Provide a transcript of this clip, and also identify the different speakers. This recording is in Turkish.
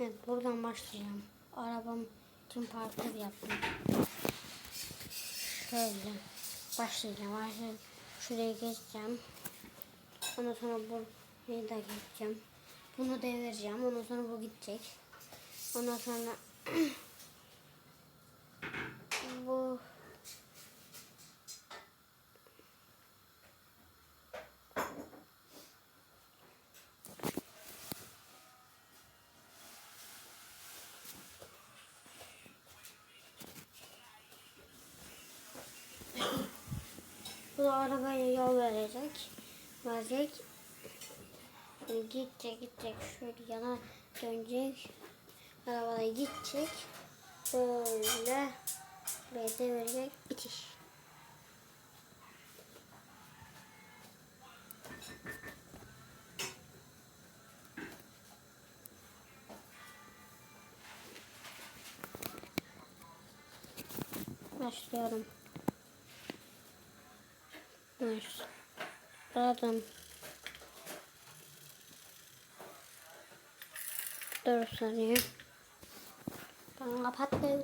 Speaker 1: Evet buradan başlayacağım. Arabam için parkur yaptım. Şöyle başlayacağım. Artık şuraya geçeceğim. Ondan sonra burayı da geçeceğim. Bunu devireceğim. Ondan sonra bu gidecek. Ondan sonra bu Bu da arabaya yol verecek. Verecek. Yani gidecek gidecek. Şöyle yana dönecek. Arabaya gidecek. Böyle. Böyle devirecek. Bitiş. Başlıyorum. Nice. Razem. 들었으니 방아 팠대.